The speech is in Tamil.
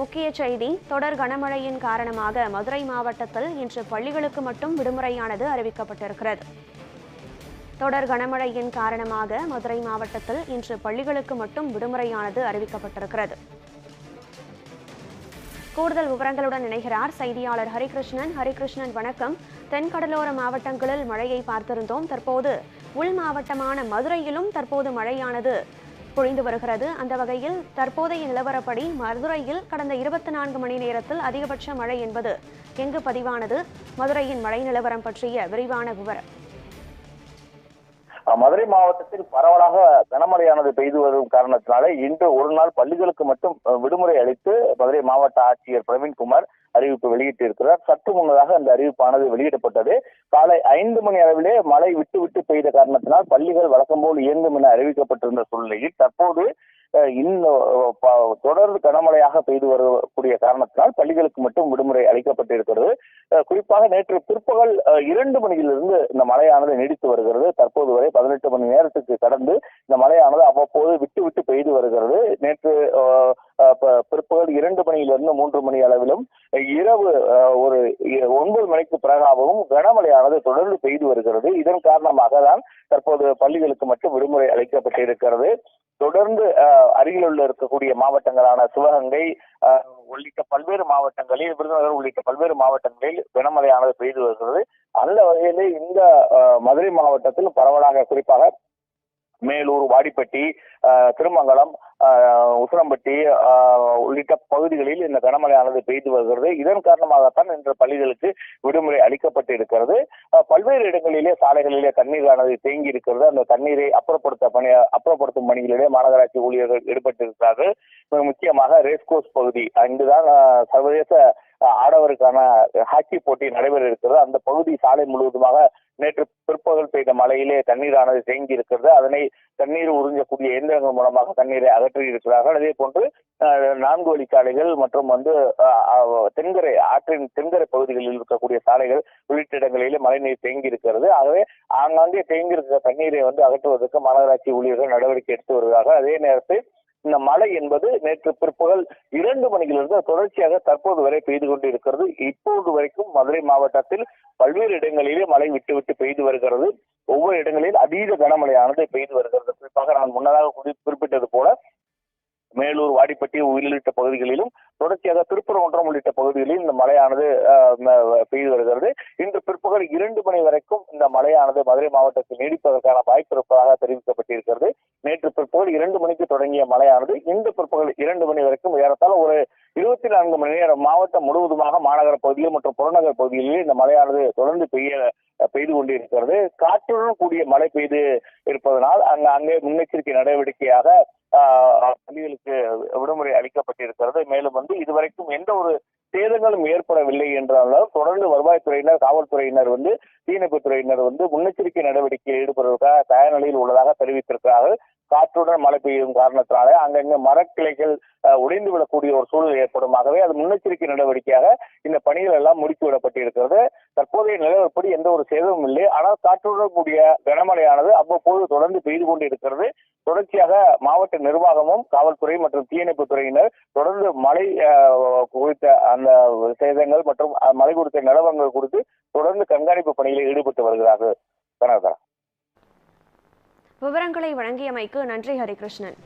முக்கிய செய்தி தொடர் கனமழையின் காரணமாக மதுரை மாவட்டத்தில் இன்று பள்ளிகளுக்கு மட்டும் விடுமுறையானது அறிவிக்கப்பட்டிருக்கிறது. தொடர் கனமழையின் காரணமாக மதுரை மாவட்டத்தில் இன்று பள்ளிகளுக்கு மட்டும் விடுமுறையானது அறிவிக்கப்பட்டிருக்கிறது. கூடுதல் விவரங்களுடன் இணைகிறார் செய்தியாளர் ஹரிகிருஷ்ணன். ஹரிகிருஷ்ணன் வணக்கம். தென்கடலோர மாவட்டங்களில் மழையை பார்த்திருந்தோம். தற்போது உள் மாவட்டமான மதுரையிலும் தற்போது மழையானது. பொழிந்து வருகிறது. அந்த வகையில் தற்போதைய நிலவரப்படி மதுரையில் கடந்த இருபத்தி நான்கு மணி நேரத்தில் அதிகபட்ச மழை என்பது எங்கு பதிவானது? மதுரையின் மழை நிலவரம் பற்றிய விரிவான விவரம். மதுரை மாவட்டத்தில் பரவலாக கனமழையானது பெய்து வரும் காரணத்தினாலே இன்று ஒரு நாள் பள்ளிகளுக்கு மட்டும் விடுமுறை அளித்து மதுரை மாவட்ட ஆட்சியர் பிரவீன்குமார் அறிவிப்பு வெளியிட்டிருக்கிறார் சற்று முன்னதாக அந்த அறிவிப்பானது வெளியிடப்பட்டது. காலை ஐந்து மணி அளவிலே மழை விட்டு விட்டு பெய்த காரணத்தினால் பள்ளிகள் வழக்கம் போல் இயங்கும் என அறிவிக்கப்பட்டிருந்த சூழ்நிலையில் தற்போது இன்னும் தொடர்ந்து கனமழையாக பெய்து வரக்கூடிய காரணத்தினால் பள்ளிகளுக்கு மட்டும் விடுமுறை அளிக்கப்பட்டிருக்கிறது. குறிப்பாக நேற்று பிற்பகல் இரண்டு மணியிலிருந்து இந்த மழையானது நீடித்து வருகிறது. தற்போது வரை பதினெட்டு மணி நேரத்துக்கு கடந்து இந்த மழையானது அவ்வப்போது விட்டு விட்டு பெய்து வருகிறது. நேற்று பிற்பகல் இரண்டு மணியிலிருந்து மூன்று மணி அளவிலும் இரவு ஒரு ஒன்பது மணிக்கு பிறகாகவும் கனமழையானது தொடர்ந்து பெய்து வருகிறது. இதன் காரணமாக தான் தற்போது பள்ளிகளுக்கு மட்டும் விடுமுறை அளிக்கப்பட்டிருக்கிறது. தொடர்ந்து அஹ், அருகிலுள்ள இருக்கக்கூடிய மாவட்டங்களான சிவகங்கை உள்ளிட்ட பல்வேறு மாவட்டங்களில் விருதுநகர் உள்ளிட்ட பல்வேறு மாவட்டங்களில் கனமழையானது பெய்து வருகிறது. அந்த வகையிலே இந்த மதுரை மாவட்டத்தில் பரவலாக குறிப்பாக மேலூர் வாடிப்பட்டி திருமங்கலம் அஹ், உள்ளிட்ட பகுதிகளில் இந்த கனமழையானது பெய்து வருகிறது. இதன் காரணமாகத்தான் இன்று பள்ளிகளுக்கு விடுமுறை அளிக்கப்பட்டு இருக்கிறது. பல்வேறு இடங்களிலே சாலைகளிலே தண்ணீரானது தேங்கி இருக்கிறது. அந்த தண்ணீரை அப்புறப்படுத்த பணி அப்புறப்படுத்தும் பணிகளிலே மாநகராட்சி ஊழியர்கள் ஈடுபட்டிருக்கிறார்கள். முக்கியமாக ரேஸ்கோர்ஸ் பகுதி அங்குதான் சர்வதேச ஆடவருக்கான ஹாக்கி போட்டி நடைபெற இருக்கிறது. அந்த பகுதி சாலை முழுவதுமாக நேற்று பிற்பகல் பெய்த மழையிலே தண்ணீரானது தேங்கி இருக்கிறது அதனை தண்ணீர் உறிஞ்சக்கூடிய இயந்திரங்கள் மூலமாக தண்ணீரை அகற்றி இருக்கிறார்கள் அதே போன்று நான்கு நான்கு வழிச்சாலைகள் மற்றும் வந்து தென்கரை ஆற்றின் தென்கரை பகுதிகளில் இருக்கக்கூடிய சாலைகள் உள்ளிட்ட இடங்களிலே மழைநீர் தேங்கி இருக்கிறது ஆகவே ஆங்காங்கே தேங்கி இருக்கிற தண்ணீரை வந்து அகற்றுவதற்கு மாநகராட்சி ஊழியர்கள் நடவடிக்கை எடுத்து வருகிறார்கள். அதே நேரத்தில் இந்த மழை என்பது நேற்று பிற்பகல் இரண்டு மணியிலிருந்து தொடர்ச்சியாக தற்போது வரை பெய்து கொண்டு இருக்கிறது இப்போது வரைக்கும் மதுரை மாவட்டத்தில் பல்வேறு இடங்களிலே மழை விட்டு விட்டு பெய்து வருகிறது. ஒவ்வொரு இடங்களில் அதீத கனமழையானது பெய்து வருகிறது. குறிப்பாக நான் முன்னதாக குறிப்பிட்டது போல மேலூர் வாடிப்பட்டி உள்ளிட்ட பகுதிகளிலும் தொடர்ச்சியாக திருப்பரங்குன்றம் உள்ளிட்ட பகுதிகளில் இந்த மழையானது பெய்து வருகிறது. இன்று பிற்பகல் இரண்டு மணி வரைக்கும் இந்த மழையானது மதுரை மாவட்டத்தில் நீடிப்பதற்கான வாய்ப்பு இருப்பதாக தெரிவிக்கப்பட்டிருக்கிறது. பிற்பகல் இரண்டு மணிக்கு தொடங்கிய மழையானது இன்று பிற்பகல் இரண்டு மணி வரைக்கும் ஏறத்தால் ஒரு இருபத்தி நான்கு மணி நேரம் மாவட்டம் முழுவதுமாக மாநகர பகுதியில் மற்றும் புறநகர் பகுதிகளில் இந்த மழையானது தொடர்ந்து பெய்ய பெய்து கொண்டிருக்கிறது. காற்றுடன் கூடிய மழை பெய்து இருப்பதனால் அங்க அங்கே முன்னெச்சரிக்கை நடவடிக்கையாக ஆஹ், பள்ளிகளுக்கு விடுமுறை அளிக்கப்பட்டிருக்கிறது. மேலும் வந்து இதுவரைக்கும் எந்த ஒரு சேதங்களும் ஏற்படவில்லை என்றாலும் தொடர்ந்து வருவாய்த்துறையினர் காவல்துறையினர் வந்து தீயணைப்புத்துறையினர் வந்து முன்னெச்சரிக்கை நடவடிக்கையில் ஈடுபடுவதற்காக தயார் நிலையில் உள்ளதாக தெரிவித்திருக்கிறார்கள். காற்றுடன் மழை பெய்யும் காரணத்தினாலே அங்கங்க மரக்கிளைகள் உடைந்து விடக்கூடிய ஒரு சூழல் ஏற்படுமாகவே அது முன்னெச்சரிக்கை நடவடிக்கையாக இந்த பணிகள் எல்லாம் முடுக்கி விடப்பட்டிருக்கிறது தற்போதைய நிலவரப்படி எந்த ஒரு சேதமும் இல்லை. ஆனால் காற்றுடன் கூடிய கனமழையானது அவ்வப்போது தொடர்ந்து பெய்து கொண்டு இருக்கிறது தொடர்ச்சியாக மாவட்ட நிர்வாகமும் காவல்துறை மற்றும் தீயணைப்பு துறையினர் தொடர்ந்து மழை குறித்த அந்த சேதங்கள் மற்றும் மழை குறித்த நிலவரங்கள் குறித்து தொடர்ந்து கண்காணிப்பு பணிகளில் ஈடுபட்டு வருகிறார்கள். விவரங்களை வழங்கியமைக்கு நன்றி ஹரிகிருஷ்ணன்.